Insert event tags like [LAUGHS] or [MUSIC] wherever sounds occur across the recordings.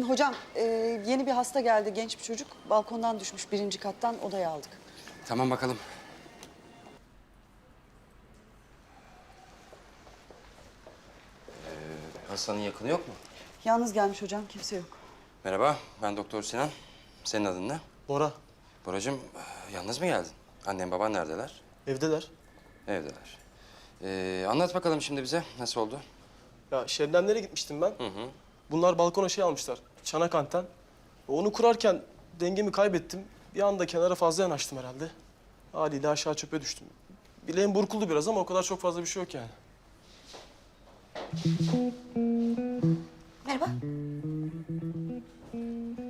Hocam e, yeni bir hasta geldi genç bir çocuk. Balkondan düşmüş birinci kattan odaya aldık. Tamam bakalım. Ee, hastanın yakını yok mu? Yalnız gelmiş hocam kimse yok. Merhaba, ben Doktor Sinan. Senin adın ne? Bora, Boracığım, yalnız mı geldin? Annen baban neredeler? evdeler. Evdeler. Ee, anlat bakalım şimdi bize. Nasıl oldu? Ya Şebnemlere gitmiştim ben. Hı hı. Bunlar balkona şey almışlar, çanak anten. Onu kurarken dengemi kaybettim. Bir anda kenara fazla yanaştım herhalde. Haliyle aşağı çöpe düştüm. Bileğim burkuldu biraz ama o kadar çok fazla bir şey yok yani. Merhaba.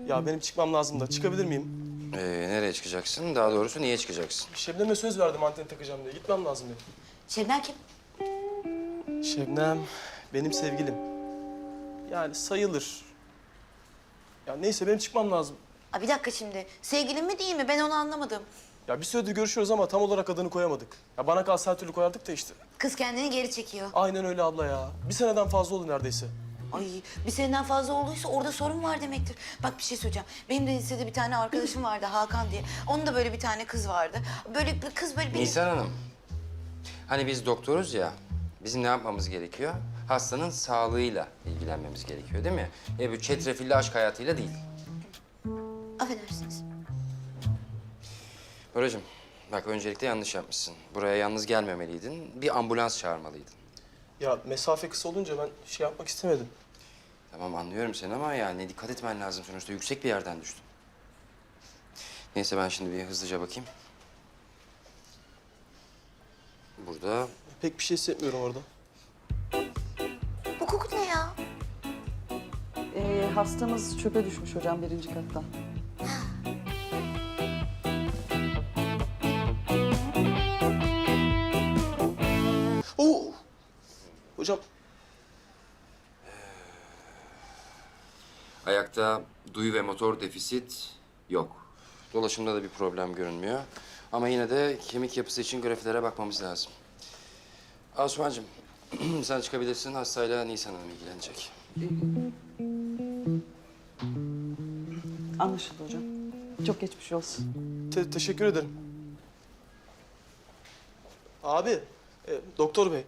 Ya benim çıkmam lazım da çıkabilir miyim? Ee, nereye çıkacaksın? Daha doğrusu niye çıkacaksın? Şebnem'e söz verdim anten takacağım diye. Gitmem lazım benim. Şebnem kim? Şebnem benim sevgilim. Yani sayılır. Ya neyse benim çıkmam lazım. Aa, bir dakika şimdi. Sevgilin mi değil mi? Ben onu anlamadım. Ya bir süredir görüşüyoruz ama tam olarak adını koyamadık. Ya bana kalsa her türlü koyardık da işte. Kız kendini geri çekiyor. Aynen öyle abla ya. Bir seneden fazla oldu neredeyse. Ay bir seneden fazla olduysa orada sorun var demektir. Bak bir şey söyleyeceğim. Benim de lisede bir tane arkadaşım vardı Hakan diye. Onun da böyle bir tane kız vardı. Böyle bir kız böyle bir... Nisan Hanım, hani biz doktoruz ya, bizim ne yapmamız gerekiyor? Hastanın sağlığıyla ilgilenmemiz gerekiyor değil mi? E bu çetrefilli aşk hayatıyla değil. Affedersiniz. Boracığım, bak öncelikle yanlış yapmışsın. Buraya yalnız gelmemeliydin, bir ambulans çağırmalıydın. Ya mesafe kısa olunca ben şey yapmak istemedim. Tamam anlıyorum seni ama yani dikkat etmen lazım sonuçta. Yüksek bir yerden düştün. Neyse ben şimdi bir hızlıca bakayım. Burada Pek bir şey hissetmiyorum orada. Bu koku ne ya? E, hastamız çöpe düşmüş hocam birinci kattan. Oo! Hocam ayakta duyu ve motor defisit yok. Dolaşımda da bir problem görünmüyor. Ama yine de kemik yapısı için grafilere bakmamız lazım. Asumancığım, [CLEARS THROAT] sen çıkabilirsin. Hastayla Nisan Hanım ilgilenecek. Anlaşıldı hocam. Çok geçmiş olsun. te- teşekkür ederim. Abi, e, doktor bey.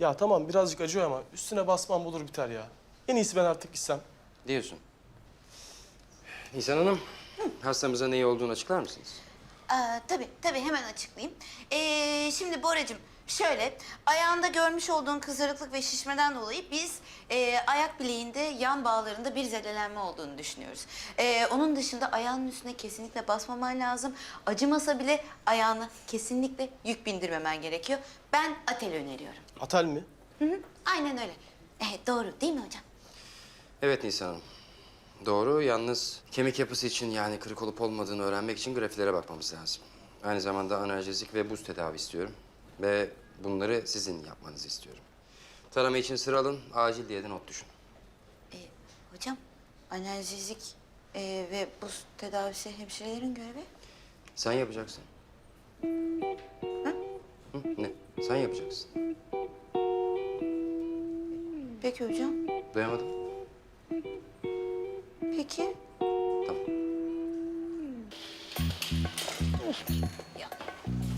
Ya tamam birazcık acıyor ama üstüne basmam olur biter ya. En iyisi ben artık gitsem. Diyorsun. Nisan Hanım, hastamıza neyi olduğunu açıklar mısınız? Aa, tabii, tabii hemen açıklayayım. Ee, şimdi Boracığım, şöyle, ayağında görmüş olduğun kızarıklık ve şişmeden dolayı biz e, ayak bileğinde yan bağlarında bir zedelenme olduğunu düşünüyoruz. Ee, onun dışında ayağının üstüne kesinlikle basmaman lazım. Acımasa bile ayağına kesinlikle yük bindirmemen gerekiyor. Ben atel öneriyorum. Atel mi? Hı hı, aynen öyle. Evet, doğru değil mi hocam? Evet Nisan Hanım. Doğru. Yalnız kemik yapısı için yani kırık olup olmadığını öğrenmek için grafilere bakmamız lazım. Aynı zamanda analjezik ve buz tedavi istiyorum. Ve bunları sizin yapmanızı istiyorum. Tarama için sıra alın, acil diye de not düşün. Ee, hocam, analjezik e, ve buz tedavisi hemşirelerin görevi. Sen yapacaksın. Hı? Ne? Sen yapacaksın. Peki hocam, Duyamadım. peki. Tamam.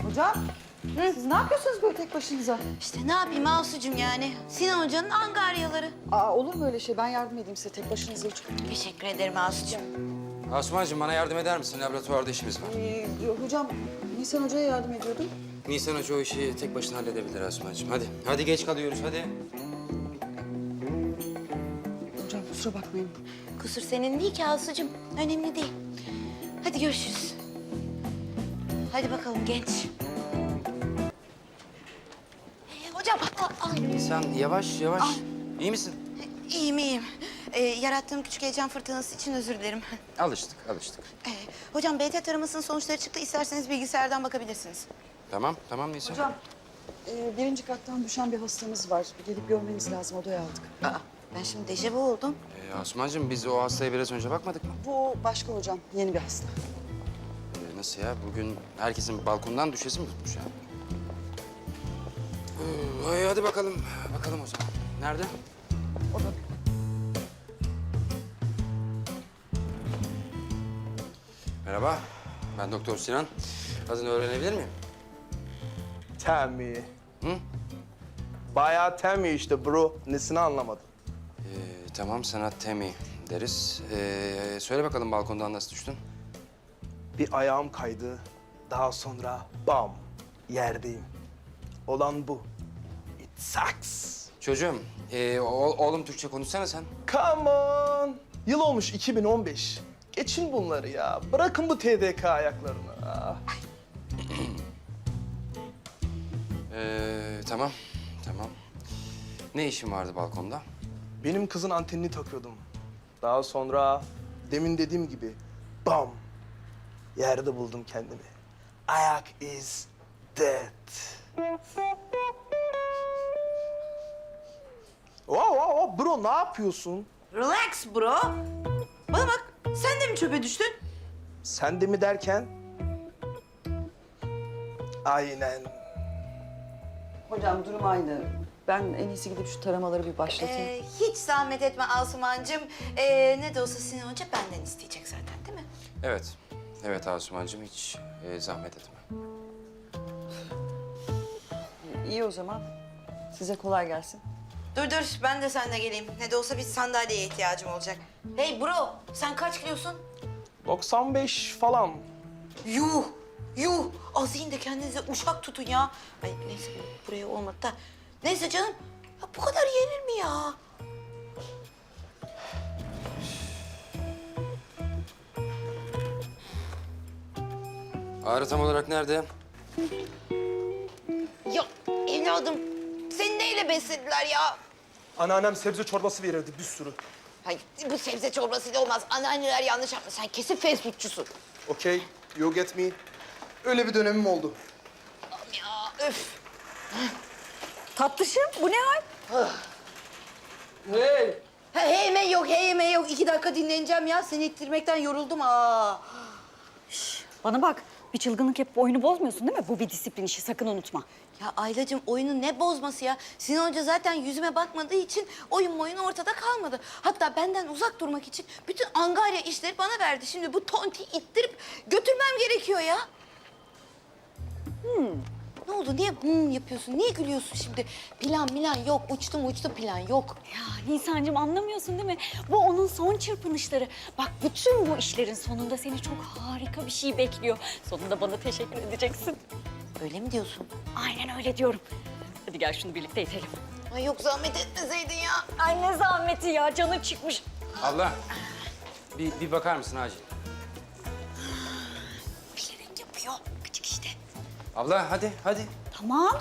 Hocam siz ne yapıyorsunuz böyle tek başınıza? İşte ne yapayım Asucuğum yani? Sinan Hoca'nın angaryaları. Aa, olur mu öyle şey? Ben yardım edeyim size tek başınıza hiç. Teşekkür ederim Asucuğum. Asumancığım bana yardım eder misin? Laboratuvarda işimiz var. Ee, hocam Nisan Hoca'ya yardım ediyordum. Nisan Hoca o işi tek başına halledebilir Asumancığım. Hadi. Hadi geç kalıyoruz hadi. Hocam kusura bakmayın. Kusur senin değil ki Asucuğum. Önemli değil. Hadi görüşürüz. Hadi bakalım genç. Nisan yavaş yavaş. İyi misin? iyiyim iyiyim. Ee, yarattığım küçük heyecan fırtınası için özür dilerim. Alıştık, alıştık. Ee, hocam BT taramasının sonuçları çıktı. İsterseniz bilgisayardan bakabilirsiniz. Tamam, tamam Nisan. Hocam e, birinci kattan düşen bir hastamız var. Gelip görmeniz lazım odaya aldık. Aa, ben şimdi dejavu oldum. Ee, Asumancığım biz o hastaya biraz önce bakmadık mı? Bu başka hocam yeni bir hasta. Ee, nasıl ya? Bugün herkesin balkondan düşesi mi tutmuş ya? Ee, ee, Ay, hadi bakalım. Bakalım o zaman. Nerede? Orada. Merhaba. Ben Doktor Sinan. Adını öğrenebilir miyim? Temi. Hı? Bayağı Temi işte bro. Nesini anlamadım. Ee, tamam sana Temi deriz. Ee, söyle bakalım balkondan nasıl düştün? Bir ayağım kaydı. Daha sonra bam yerdeyim. Olan bu. Sucks. Çocuğum, ee, o- oğlum Türkçe konuşsana sen. Come on. Yıl olmuş 2015. Geçin bunları ya. Bırakın bu TDK ayaklarını. Ah. Ee, tamam, tamam. Ne işin vardı balkonda? Benim kızın antenini takıyordum. Daha sonra demin dediğim gibi bam yerde buldum kendimi. Ayak is dead. Wow, wow, wow, bro ne yapıyorsun? Relax bro. Bana bak sen de mi çöpe düştün? Sen de mi derken? Aynen. Hocam durum aynı. Ben en iyisi gidip şu taramaları bir başlatayım. Ee, hiç zahmet etme Asumancığım. Ee, ne de olsa Sinan Hoca benden isteyecek zaten değil mi? Evet, evet Asumancığım hiç ee, zahmet etme. İyi o zaman. Size kolay gelsin. Dur dur ben de seninle geleyim. Ne de olsa bir sandalyeye ihtiyacım olacak. Hey bro sen kaç kilosun? 95 falan. Yuh! Yuh! Az yiyin de kendinize uşak tutun ya. Ay neyse bu buraya olmadı da. Neyse canım. Ya bu kadar yenir mi ya? Ağrı tam olarak nerede? Ya evladım seni neyle beslediler ya? Anneannem sebze çorbası verirdi bir sürü. Ay bu sebze çorbasıyla olmaz. Anneanneler yanlış yapmış. Sen kesin fast foodçusun. Okay, you get me. Öyle bir dönemim oldu. Ya öf. Tatlışım bu ne hal? Hey! Ha, hey me yok, hey me yok. İki dakika dinleneceğim ya. Seni ittirmekten yoruldum. Aa. Bana bak, bir çılgınlık yapıp oyunu bozmuyorsun değil mi? Bu bir disiplin işi, sakın unutma. Ya Aylacığım oyunu ne bozması ya? Sinan Hoca zaten yüzüme bakmadığı için oyun oyun ortada kalmadı. Hatta benden uzak durmak için bütün angarya işleri bana verdi. Şimdi bu tonti ittirip götürmem gerekiyor ya. Hmm. Ne oldu? Niye hmm yapıyorsun? Niye gülüyorsun şimdi? Plan milan yok. Uçtum uçtu plan yok. Ya Nisan'cığım anlamıyorsun değil mi? Bu onun son çırpınışları. Bak bütün bu işlerin sonunda seni çok harika bir şey bekliyor. Sonunda bana teşekkür edeceksin. Öyle mi diyorsun? Aynen öyle diyorum. Hadi gel şunu birlikte itelim. Ay yok zahmet etmeseydin ya. Ay ne zahmeti ya, canın çıkmış. Abla, bir, bir bakar mısın acil? Bilerek yapıyor. Abla hadi, hadi. Tamam.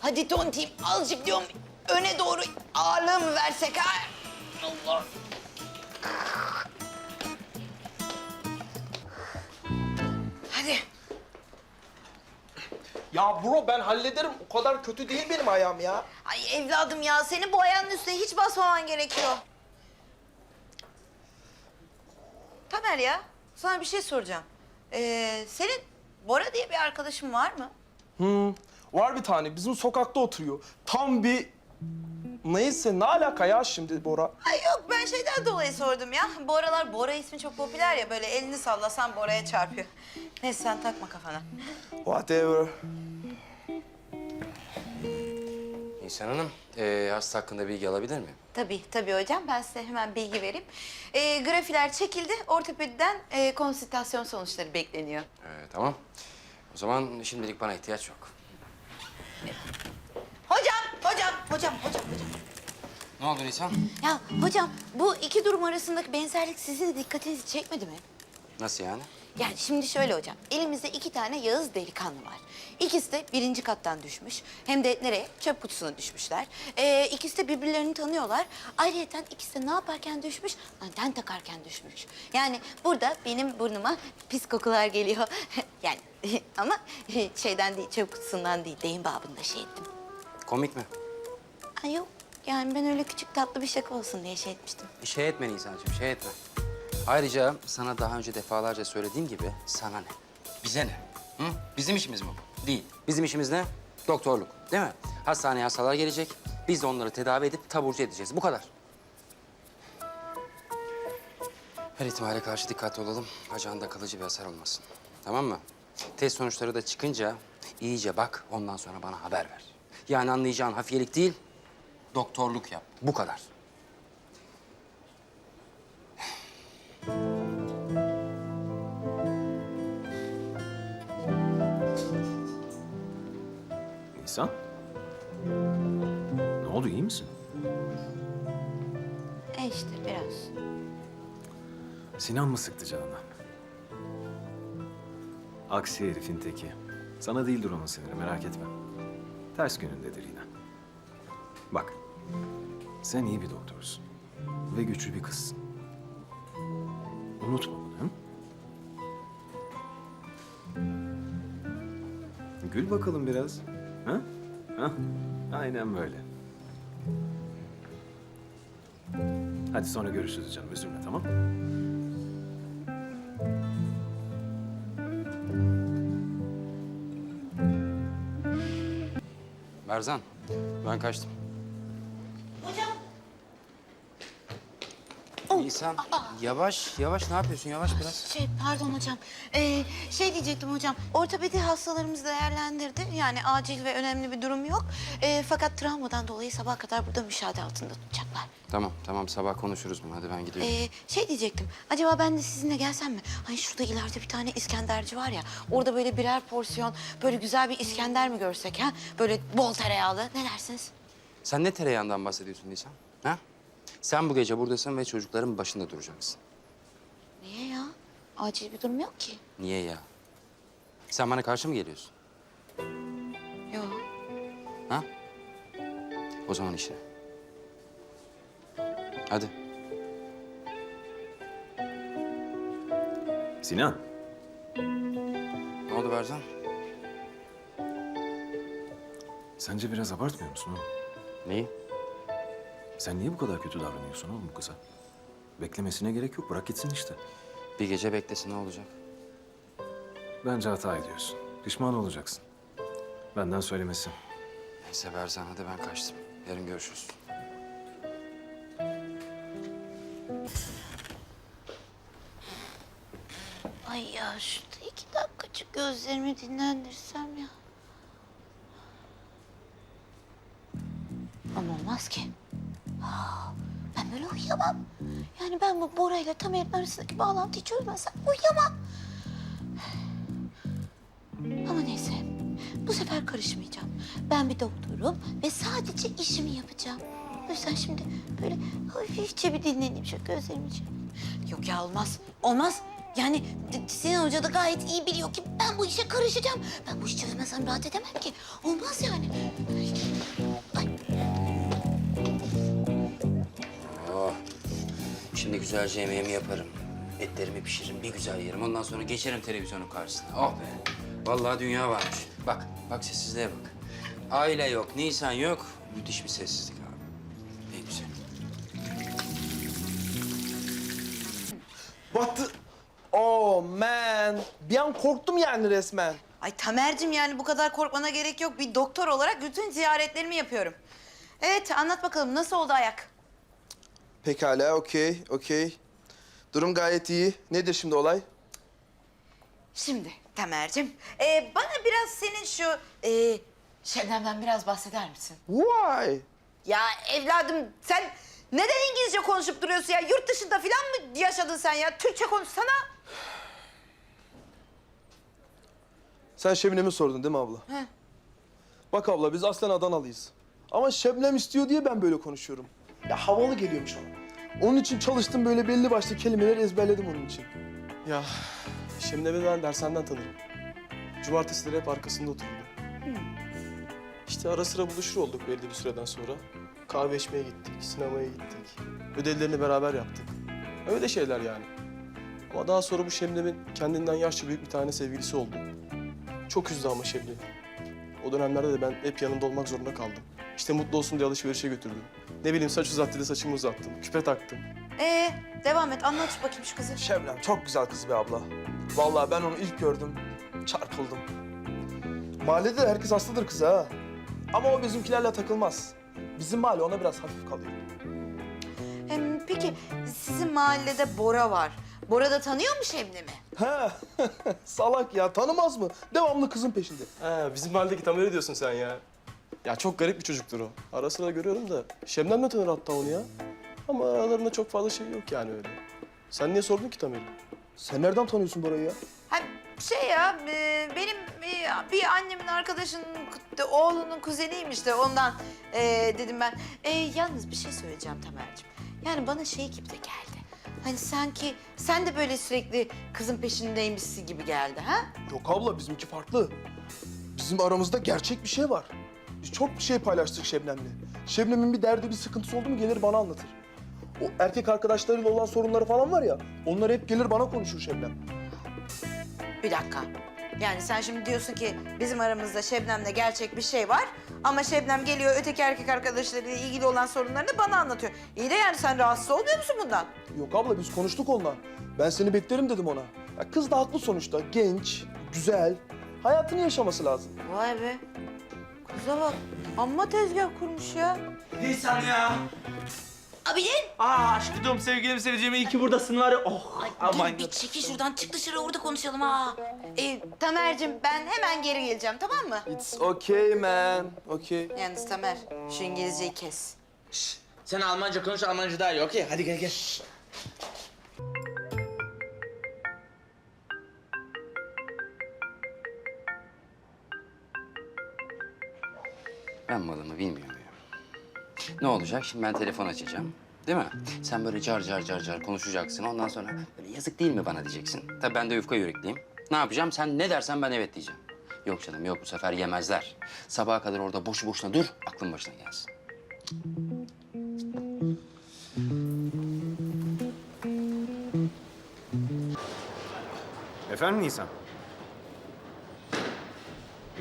Hadi tontiğim azıcık diyorum öne doğru ağırlığımı versek ha. Allah. Hadi. Ya bro ben hallederim. O kadar kötü değil benim ayağım ya. Ay evladım ya senin bu ayağının üstüne hiç basmaman gerekiyor. Tamer ya sana bir şey soracağım. Ee, senin Bora diye bir arkadaşın var mı? Hmm, var bir tane bizim sokakta oturuyor. Tam bir... Neyse ne alaka ya şimdi Bora? Ay yok ben şeyden dolayı sordum ya. Bu aralar Bora ismi çok popüler ya böyle elini sallasan Bora'ya çarpıyor. Neyse sen takma kafana. Whatever. Nisan Hanım, ee, hasta hakkında bilgi alabilir miyim? Tabii tabii hocam ben size hemen bilgi vereyim. Ee, grafiler çekildi. Ortopediden e, konsültasyon sonuçları bekleniyor. Ee, tamam. O zaman şimdilik bana ihtiyaç yok. Hocam, hocam, hocam, hocam, hocam. Ne oldu Nisan? Ya hocam bu iki durum arasındaki benzerlik sizin de dikkatinizi çekmedi mi? Nasıl yani? Yani şimdi şöyle hocam, elimizde iki tane Yağız delikanlı var. İkisi de birinci kattan düşmüş. Hem de nereye? Çöp kutusuna düşmüşler. Ee, ikisi de birbirlerini tanıyorlar. Ayrıca ikisi de ne yaparken düşmüş? Anten takarken düşmüş. Yani burada benim burnuma pis kokular geliyor. [LAUGHS] yani [LAUGHS] ama [LAUGHS] şeyden değil, çöp kutusundan değil, deyim babında şey ettim. Komik mi? Ay yok, yani ben öyle küçük tatlı bir şaka olsun diye şey etmiştim. Şey etme Nisan'cığım, şey etme. Ayrıca sana daha önce defalarca söylediğim gibi sana ne? Bize ne? Hı? Bizim işimiz mi bu? Değil. Bizim işimiz ne? Doktorluk. Değil mi? Hastaneye hastalar gelecek. Biz de onları tedavi edip taburcu edeceğiz. Bu kadar. Her ihtimale karşı dikkatli olalım. Bacağında kalıcı bir hasar olmasın. Tamam mı? Test sonuçları da çıkınca iyice bak. Ondan sonra bana haber ver. Yani anlayacağın hafiyelik değil, doktorluk yap. Bu kadar. Nisan? Ne oldu iyi misin? E işte biraz. Sinan mı sıktı canına? Aksi herifin teki. Sana değildir onun siniri merak etme. Ters günündedir yine. Bak, sen iyi bir doktorsun. Ve güçlü bir kızsın. Unutma bunu. Hı? Gül bakalım biraz. Ha? Ha? Aynen böyle. Hadi sonra görüşürüz canım. Üzülme tamam? Berzan, ben kaçtım. Nisan, yavaş, yavaş. Ne yapıyorsun? Yavaş biraz. Şey pardon hocam. Ee, şey diyecektim hocam. Ortopedi hastalarımızı değerlendirdi. Yani acil ve önemli bir durum yok. Ee, fakat travmadan dolayı sabah kadar burada müşahede altında tutacaklar. Tamam, tamam. Sabah konuşuruz bunu. Hadi ben gidiyorum. Ee, şey diyecektim. Acaba ben de sizinle gelsem mi? Hani şurada ileride bir tane İskenderci var ya. Orada böyle birer porsiyon böyle güzel bir İskender mi görsek ha? Böyle bol tereyağlı. Ne dersiniz? Sen ne tereyağından bahsediyorsun Nisan? Ha? Sen bu gece buradasın ve çocukların başında duracaksın. Niye ya? Acil bir durum yok ki. Niye ya? Sen bana karşı mı geliyorsun? Yok. Ha? O zaman işe. Hadi. Sinan, Ne oldu Berzan? sence biraz abartmıyor musun oğlum? Neyi? Sen niye bu kadar kötü davranıyorsun oğlum bu kıza? Beklemesine gerek yok. Bırak gitsin işte. Bir gece beklesin ne olacak? Bence hata ediyorsun. Pişman olacaksın. Benden söylemesi. Neyse Berzan hadi ben kaçtım. Yarın görüşürüz. Ay ya şurada iki dakikacık gözlerimi dinlendirsem ile Tamer'in arasındaki bağlantıyı çözmezsem uyuyamam. Ama neyse. Bu sefer karışmayacağım. Ben bir doktorum ve sadece işimi yapacağım. O yüzden şimdi böyle hafifçe bir dinleneyim. Şöyle gözlerimi açayım. Yok ya olmaz. Olmaz. Yani Sinan Hoca da gayet iyi biliyor ki ben bu işe karışacağım. Ben bu işi çözmezsem rahat edemem ki. Olmaz yani. Ay, Şimdi güzelce yemeğimi yaparım. Etlerimi pişiririm, bir güzel yerim. Ondan sonra geçerim televizyonun karşısına. Oh be. Vallahi dünya varmış. Bak, bak sessizliğe bak. Aile yok, Nisan yok. Müthiş bir sessizlik abi. Ne güzel. Battı. Oh man. Bir an korktum yani resmen. Ay Tamer'cim yani bu kadar korkmana gerek yok. Bir doktor olarak bütün ziyaretlerimi yapıyorum. Evet anlat bakalım nasıl oldu ayak? Pekala, okey, okey. Durum gayet iyi. Nedir şimdi olay? Şimdi Tamer'cim e, bana biraz senin şu e, Şebnem'den biraz bahseder misin? Why? Ya evladım sen neden İngilizce konuşup duruyorsun ya? Yurt dışında falan mı yaşadın sen ya? Türkçe konuşsana. Sen Şebnem'i sordun değil mi abla? He. Bak abla biz aslen Adanalıyız. Ama Şebnem istiyor diye ben böyle konuşuyorum. Ya havalı geliyormuş ona. Onun için çalıştım böyle belli başlı kelimeleri ezberledim onun için. Ya Şemnem'i ben dershaneden tanırım. Cumartesileri hep arkasında otururdu. İşte ara sıra buluşur olduk belli bir süreden sonra. Kahve içmeye gittik, sinemaya gittik. Ödevlerini beraber yaptık. Öyle şeyler yani. Ama daha sonra bu Şebnem'in kendinden yaşça büyük bir tane sevgilisi oldu. Çok üzdü ama Şebnem. O dönemlerde de ben hep yanında olmak zorunda kaldım. İşte mutlu olsun diye alışverişe götürdüm. Ne bileyim saç uzat dedi saçımı uzattım. Küpe taktım. Ee devam et anlat bakayım şu kızı. Şebnem çok güzel kız be abla. Vallahi ben onu ilk gördüm, çarpıldım. Mahallede de herkes hastadır kıza ha. Ama o bizimkilerle takılmaz. Bizim mahalle ona biraz hafif kalıyor. Hem peki sizin mahallede Bora var. Bora da tanıyor mu Şebnem'i? He, [LAUGHS] salak ya tanımaz mı? Devamlı kızın peşinde. He, bizim mahalledeki Tamer'i diyorsun sen ya. Ya çok garip bir çocuktur o. Ara sıra görüyorum da Şebnem de tanır hatta onu ya. Ama aralarında çok fazla şey yok yani öyle. Sen niye sordun ki Tamer'i? Sen nereden tanıyorsun Bora'yı ya? Ha, şey ya, e, benim e, bir annemin arkadaşının ku- oğlunun kuzeniymiş de ondan e, dedim ben. E, yalnız bir şey söyleyeceğim Tamer'cim. Yani bana şey gibi de geldi. Hani sanki sen de böyle sürekli kızın peşindeymişsin gibi geldi ha? Yok abla bizimki farklı. Bizim aramızda gerçek bir şey var. Çok bir şey paylaştık Şebnem'le. Şebnem'in bir derdi, bir sıkıntısı oldu mu gelir bana anlatır. O erkek arkadaşlarıyla olan sorunları falan var ya, onları hep gelir bana konuşur Şebnem. Bir dakika. Yani sen şimdi diyorsun ki bizim aramızda Şebnem'le gerçek bir şey var. Ama Şebnem geliyor öteki erkek arkadaşlarıyla ilgili olan sorunlarını bana anlatıyor. İyi de yani sen rahatsız olmuyor musun bundan? Yok abla biz konuştuk onunla. Ben seni beklerim dedim ona. Ya kız da haklı sonuçta. Genç, güzel. Hayatını yaşaması lazım. Vay be. Kıza bak. Amma tezgah kurmuş ya. Nisan ya. Abidin. Aa aşkım sevgilim seveceğim iyi ki buradasın var ya. Oh aman. Dur bir çekil şuradan çık dışarı orada konuşalım ha. Ee, Tamer'cim ben hemen geri geleceğim tamam mı? It's okay man, okay. Yalnız Tamer şu İngilizceyi kes. Sen Almanca konuş Almanca daha iyi okey hadi gel gel. Ben malımı bilmiyor muyum? Ne olacak? Şimdi ben telefon açacağım. Değil mi? Sen böyle car car car car konuşacaksın. Ondan sonra böyle yazık değil mi bana diyeceksin. Tabii ben de yufka yürekliyim. Ne yapacağım? Sen ne dersen ben evet diyeceğim. Yok canım yok bu sefer yemezler. Sabaha kadar orada boşu boşuna dur, aklın başına gelsin. Efendim Nisan?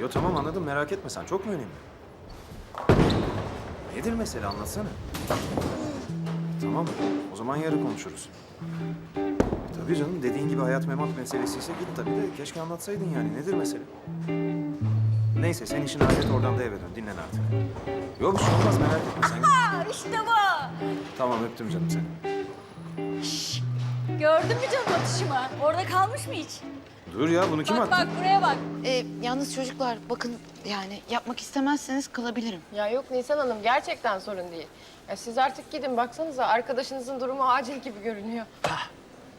Yo tamam anladım merak etme sen. Çok mu önemli? Nedir mesele anlatsana. Tamam o zaman yarın konuşuruz. Tabii canım dediğin gibi hayat memat meselesiyse git tabii de keşke anlatsaydın yani. Nedir mesele? Neyse sen işini hallet oradan da eve dön. Dinlen artık. Yok bir şey olmaz merak etme sen. Aa, işte bu. Tamam öptüm canım seni. Gördün mü canım atışımı? Orada kalmış mı hiç? Dur ya bunu kim bak attı? bak buraya bak. Ee, yalnız çocuklar bakın yani yapmak istemezseniz kalabilirim. Ya yok Nisan Hanım gerçekten sorun değil. Ya siz artık gidin baksanıza arkadaşınızın durumu acil gibi görünüyor.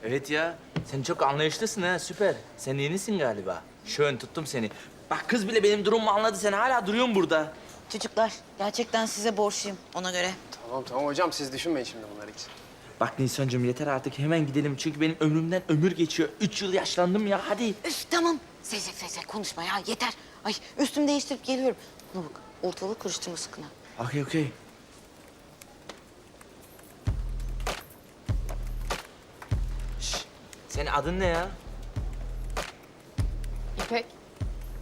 Evet ya sen çok anlayışlısın ha süper. Sen yenisin galiba. Şön tuttum seni. Bak kız bile benim durumumu anladı sen hala duruyorsun burada. Çocuklar gerçekten size borçluyum ona göre. Tamam tamam hocam siz düşünmeyin şimdi bunları hiç. Bak Nisan'cığım yeter artık hemen gidelim çünkü benim ömrümden ömür geçiyor. Üç yıl yaşlandım ya hadi. Üf tamam. Sevsek sevsek konuşma ya yeter. Ay üstümü değiştirip geliyorum. Buna bak ortalığı karıştırma sakın ha. Okey okey. Şş, Senin adın ne ya? İpek.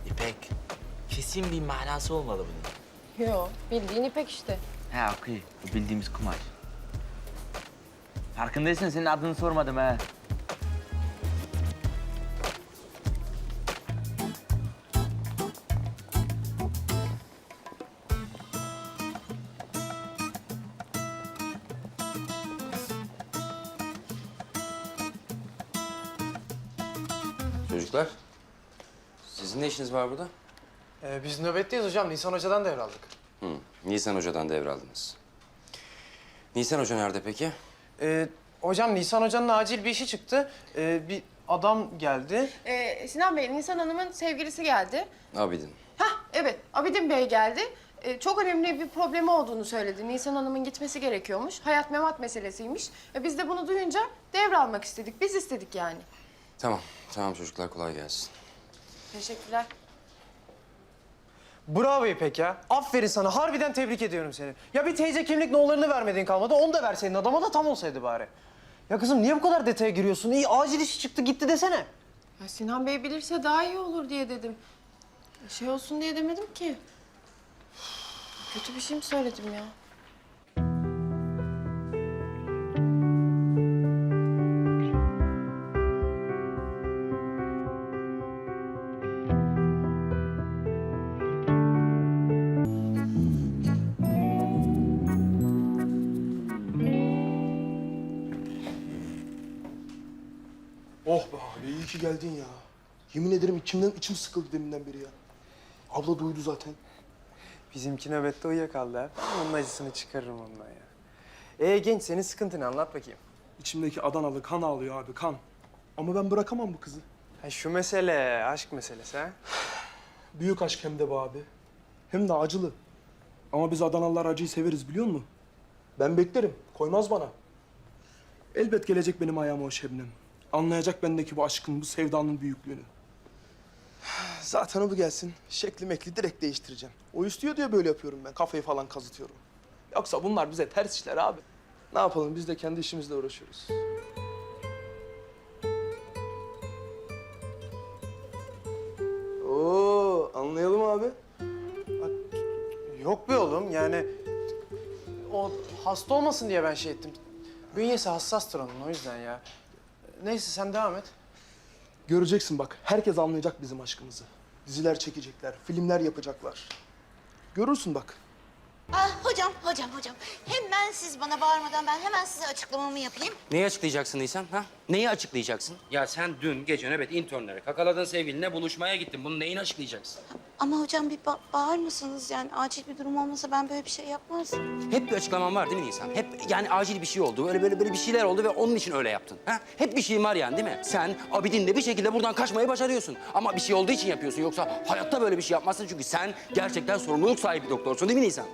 İpek. Kesin bir manası olmalı bunun. Yo bildiğin İpek işte. Ha okey. Bu bildiğimiz kumaş. Farkındaysan senin adını sormadım ha. Çocuklar, sizin ne işiniz var burada? Ee, biz nöbetteyiz hocam. Nisan Hoca'dan devraldık. Hı, Nisan Hoca'dan devraldınız. Nisan Hoca nerede peki? Ee, hocam Nisan Hoca'nın acil bir işi çıktı. Ee, bir adam geldi. Ee, Sinan Bey, Nisan Hanım'ın sevgilisi geldi. Abidin. Hah evet, Abidin Bey geldi. Ee, çok önemli bir problemi olduğunu söyledi. Nisan Hanım'ın gitmesi gerekiyormuş. Hayat memat meselesiymiş. Ee, biz de bunu duyunca devralmak istedik. Biz istedik yani. Tamam, tamam çocuklar kolay gelsin. Teşekkürler. Bravo İpek ya. Aferin sana. Harbiden tebrik ediyorum seni. Ya bir teyze kimlik nollarını vermediğin kalmadı. Onu da verseydin adama da tam olsaydı bari. Ya kızım niye bu kadar detaya giriyorsun? İyi acil işi çıktı gitti desene. Ya Sinan Bey bilirse daha iyi olur diye dedim. Şey olsun diye demedim ki. Kötü bir şey mi söyledim ya? Yemin ederim içimden içim sıkıldı deminden beri ya. Abla duydu zaten. Bizimki nöbette uyuyakaldı ha. Onun acısını çıkarırım ondan ya. Ee genç senin sıkıntını anlat bakayım. İçimdeki Adanalı kan ağlıyor abi kan. Ama ben bırakamam bu kızı. Ha, şu mesele aşk meselesi ha. Büyük aşk hem de bu abi. Hem de acılı. Ama biz Adanalılar acıyı severiz biliyor musun? Ben beklerim. Koymaz bana. Elbet gelecek benim ayağıma o Şebnem. Anlayacak bendeki bu aşkın, bu sevdanın büyüklüğünü. Zaten o bu gelsin. Şekli mekli direkt değiştireceğim. O istiyor diye böyle yapıyorum ben. Kafayı falan kazıtıyorum. Yoksa bunlar bize ters işler abi. Ne yapalım biz de kendi işimizle uğraşıyoruz. Oo, anlayalım abi. Yok be oğlum yani o hasta olmasın diye ben şey ettim. Bünyesi hassastır onun o yüzden ya. Neyse sen devam et. Göreceksin bak, herkes anlayacak bizim aşkımızı. Diziler çekecekler, filmler yapacaklar. Görürsün bak. Ah hocam, hocam, hocam. Hemen siz bana bağırmadan ben hemen size açıklamamı yapayım. Neyi açıklayacaksın Nisan? Ha? Neyi açıklayacaksın? Ya sen dün gece nöbet internlere kakaladın sevgiline buluşmaya gittin. Bunun neyini açıklayacaksın? Ama hocam bir ba- bağır mısınız? Yani acil bir durum olmasa ben böyle bir şey yapmazdım. Hep bir açıklaman var değil mi Nisan? Hep yani acil bir şey oldu. Böyle böyle böyle bir şeyler oldu ve onun için öyle yaptın. Ha? Hep bir şeyin var yani değil mi? Sen Abidin'le bir şekilde buradan kaçmayı başarıyorsun. Ama bir şey olduğu için yapıyorsun. Yoksa hayatta böyle bir şey yapmazsın. Çünkü sen gerçekten sorumluluk sahibi bir doktorsun değil mi Nisan?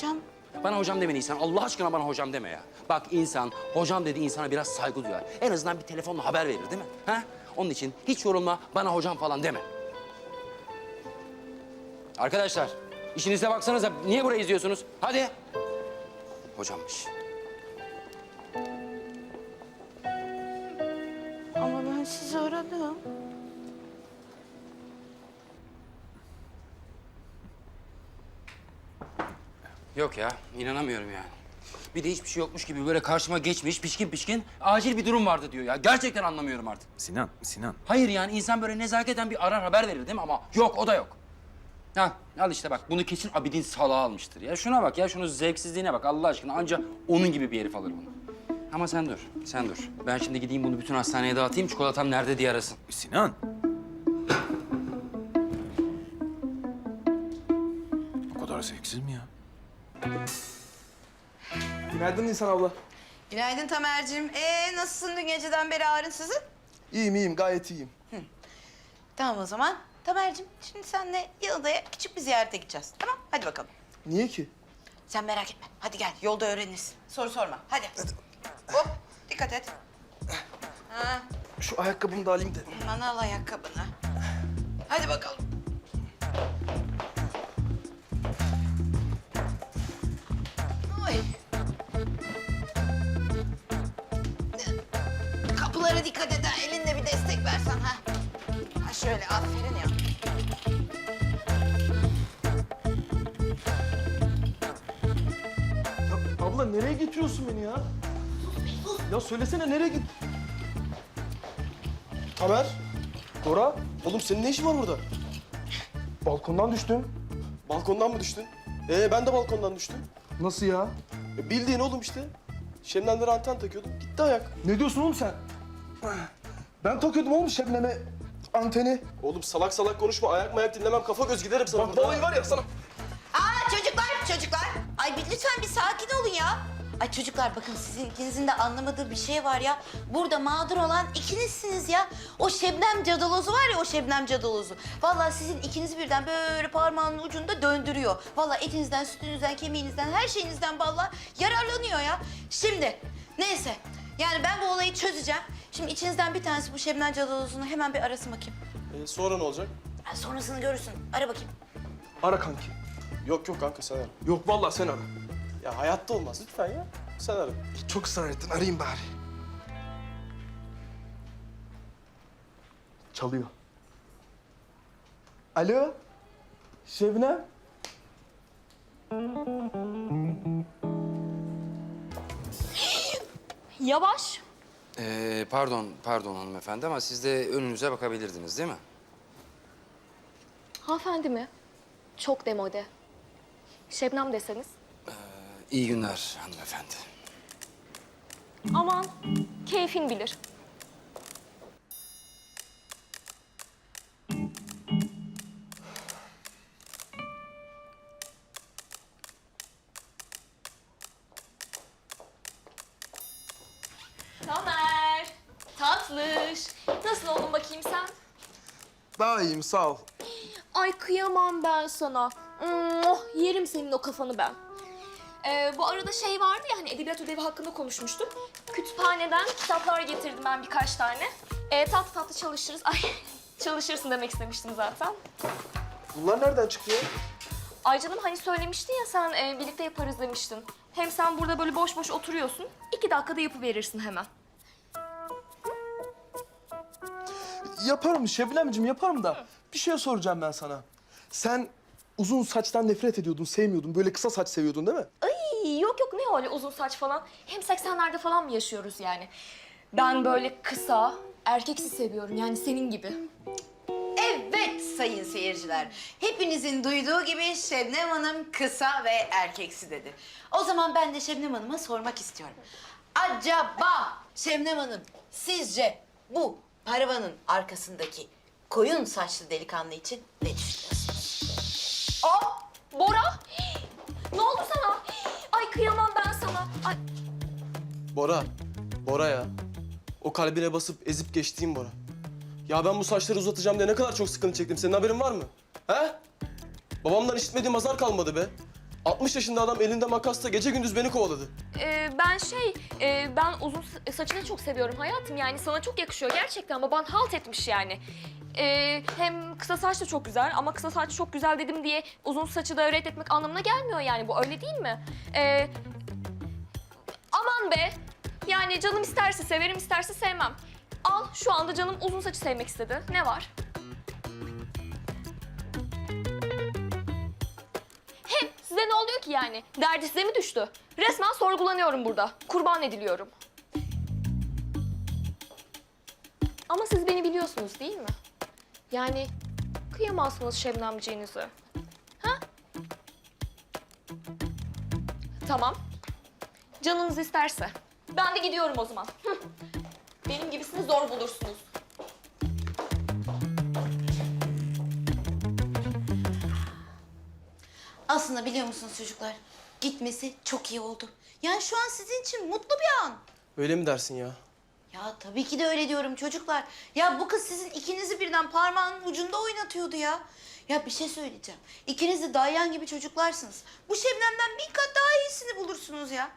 Hocam Bana hocam deme Nisan. Allah aşkına bana hocam deme ya. Bak insan hocam dediği insana biraz saygı duyar. En azından bir telefonla haber verir değil mi? Ha? Onun için hiç yorulma bana hocam falan deme. Arkadaşlar işinize baksanıza. Niye burayı izliyorsunuz? Hadi. Hocammış. ama ben sizi aradım. Yok ya inanamıyorum yani. Bir de hiçbir şey yokmuş gibi böyle karşıma geçmiş pişkin pişkin acil bir durum vardı diyor ya. Gerçekten anlamıyorum artık. Sinan, Sinan. Hayır yani insan böyle nezaketen bir arar haber verir değil mi? Ama yok o da yok. Ha, al işte bak bunu kesin Abidin salağı almıştır. Ya şuna bak ya şunun zevksizliğine bak Allah aşkına. Anca onun gibi bir herif alır bunu. Ama sen dur, sen dur. Ben şimdi gideyim bunu bütün hastaneye dağıtayım. Çikolatam nerede diye arasın. Sinan. O kadar zevksiz mi ya? Günaydın Nisan abla. Günaydın Tamer'cim. Ee nasılsın dün geceden beri ağrınsızın? İyiyim iyiyim, gayet iyiyim. Tamam o zaman. Tamer'cim şimdi senle Yalıda'ya küçük bir ziyarete gideceğiz. Tamam hadi bakalım. Niye ki? Sen merak etme. Hadi gel yolda öğrenirsin. Soru sorma. Hadi. Hop dikkat et. Ha, Şu ayakkabımı da alayım da. aman al ayakkabını. Hadi bakalım. Getiriyorsun beni ya? Ya söylesene nereye git? Tamer, Dora, oğlum senin ne işin var burada? Balkondan düştüm. Balkondan mı düştün? Ee ben de balkondan düştüm. Nasıl ya? E, bildiğin oğlum işte. Şebnemlere anten takıyordum. Gitti ayak. Ne diyorsun oğlum sen? Ben takıyordum oğlum Şebnem'e anteni. Oğlum salak salak konuşma. Ayak mayak dinlemem. Kafa göz giderim sana. Bak vallahi var ya sana. Aa çocuklar, çocuklar. Ay bir, lütfen bir sakin olun ya. Ay çocuklar bakın sizin ikinizin de anlamadığı bir şey var ya. Burada mağdur olan ikinizsiniz ya. O Şebnem cadalozu var ya o Şebnem cadalozu. Vallahi sizin ikinizi birden böyle parmağının ucunda döndürüyor. Vallahi etinizden, sütünüzden, kemiğinizden, her şeyinizden vallahi yararlanıyor ya. Şimdi neyse yani ben bu olayı çözeceğim. Şimdi içinizden bir tanesi bu Şebnem cadalozunu hemen bir arasın bakayım. Ee, sonra ne olacak? Ha, sonrasını görürsün. Ara bakayım. Ara kanki. Yok yok kanka sen ara. Yok vallahi sen ara. Ya hayatta olmaz lütfen ya. Sen ara. Çok ısrar ettin arayayım bari. Çalıyor. Alo? Şebnem? Yavaş. Ee, pardon, pardon hanımefendi ama siz de önünüze bakabilirdiniz değil mi? Hanımefendi mi? Çok demode. Şebnem deseniz. İyi günler hanımefendi. Aman keyfin bilir. Tamer, tatlış. Nasıl oldun bakayım sen? Daha iyiyim sağ ol. Ay kıyamam ben sana. Oh, yerim senin o kafanı ben. Ee, bu arada şey vardı ya hani edebiyat ödevi hakkında konuşmuştuk. Kütüphaneden kitaplar getirdim ben birkaç tane. Ee, tatlı tatlı çalışırız. [LAUGHS] Ay çalışırsın demek istemiştim zaten. Bunlar nereden çıktı ya? Ay canım hani söylemiştin ya sen e, birlikte yaparız demiştin. Hem sen burada böyle boş boş oturuyorsun. iki dakikada yapıverirsin hemen. Yaparım Şebnemciğim yaparım da bir şey soracağım ben sana. Sen uzun saçtan nefret ediyordun, sevmiyordun. Böyle kısa saç seviyordun değil mi? Ay yok yok ne öyle uzun saç falan. Hem 80'lerde falan mı yaşıyoruz yani? Ben böyle kısa, erkeksi seviyorum yani senin gibi. Evet sayın seyirciler. Hepinizin duyduğu gibi Şebnem Hanım kısa ve erkeksi dedi. O zaman ben de Şebnem Hanım'a sormak istiyorum. Acaba Şebnem Hanım sizce bu paravanın arkasındaki koyun saçlı delikanlı için ne düşünüyorsunuz? Aa Bora! Ne oldu? Kıyamam ben sana. Ay, Bora, Bora ya. O kalbine basıp ezip geçtiğim Bora. Ya ben bu saçları uzatacağım diye ne kadar çok sıkıntı çektim. Senin haberin var mı? He? Babamdan işitmediğim azar kalmadı be. 60 yaşında adam elinde makasla gece gündüz beni kovaladı. e, ben şey, e, ben uzun sa- saçını çok seviyorum hayatım. Yani sana çok yakışıyor gerçekten. Baban halt etmiş yani. E, hem kısa saç da çok güzel ama kısa saç çok güzel dedim diye uzun saçı da reddetmek anlamına gelmiyor yani. Bu öyle değil mi? E, aman be! Yani canım isterse severim, isterse sevmem. Al şu anda canım uzun saçı sevmek istedi. Ne var? Size ne oluyor ki yani? Derdi size mi düştü? Resmen sorgulanıyorum burada. Kurban ediliyorum. Ama siz beni biliyorsunuz değil mi? Yani kıyamazsınız Şebnemciğinizi. Ha? Tamam. Canınız isterse. Ben de gidiyorum o zaman. Benim gibisini zor bulursunuz. Aslında biliyor musunuz çocuklar? Gitmesi çok iyi oldu. Yani şu an sizin için mutlu bir an. Öyle mi dersin ya? Ya tabii ki de öyle diyorum çocuklar. Ya bu kız sizin ikinizi birden parmağının ucunda oynatıyordu ya. Ya bir şey söyleyeceğim. İkiniz de Dayyan gibi çocuklarsınız. Bu Şebnem'den bin kat daha iyisini bulursunuz ya.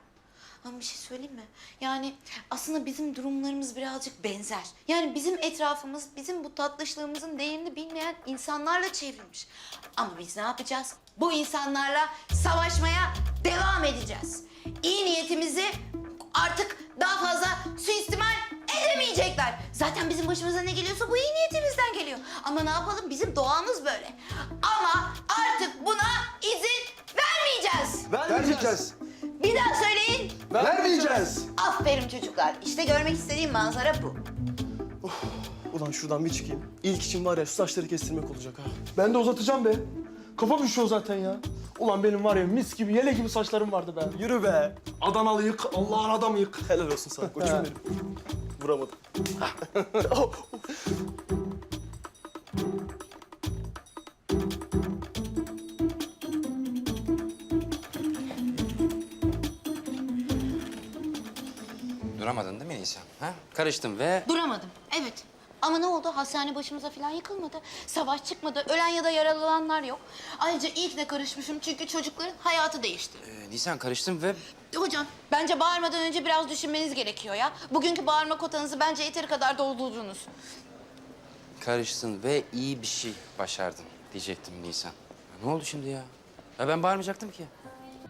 Ama bir şey söyleyeyim mi? Yani aslında bizim durumlarımız birazcık benzer. Yani bizim etrafımız, bizim bu tatlışlığımızın değerini bilmeyen insanlarla çevrilmiş. Ama biz ne yapacağız? Bu insanlarla savaşmaya devam edeceğiz. İyi niyetimizi artık daha fazla suistimal edemeyecekler. Zaten bizim başımıza ne geliyorsa bu iyi niyetimizden geliyor. Ama ne yapalım bizim doğamız böyle. Ama artık buna izin vermeyeceğiz. Vermeyeceğiz. Bir daha söyleyin. Vermeyeceğiz. Aferin çocuklar. İşte görmek istediğim manzara bu. Ulan şuradan bir çıkayım. İlk için var ya şu saçları kestirmek olacak ha. Ben de uzatacağım be. Kafam üşüyor zaten ya. Ulan benim var ya mis gibi, yele gibi saçlarım vardı be. Yürü be. Adanalı yık, Allah'ın adamı yık. Helal olsun sana koçum benim. Vuramadım. [LAUGHS] Duramadın değil mi Nisan? Ha? Karıştım ve Duramadım. Evet. Ama ne oldu? Hastane başımıza falan yıkılmadı. Savaş çıkmadı. Ölen ya da yaralananlar yok. Ayrıca iyi ki de karışmışım çünkü çocukların hayatı değişti. e, Nisan karıştım ve Hocam bence bağırmadan önce biraz düşünmeniz gerekiyor ya. Bugünkü bağırma kotanızı bence yeteri kadar doldurdunuz. karıştın ve iyi bir şey başardın diyecektim Nisan. Ne oldu şimdi ya? Ya ben bağırmayacaktım ki.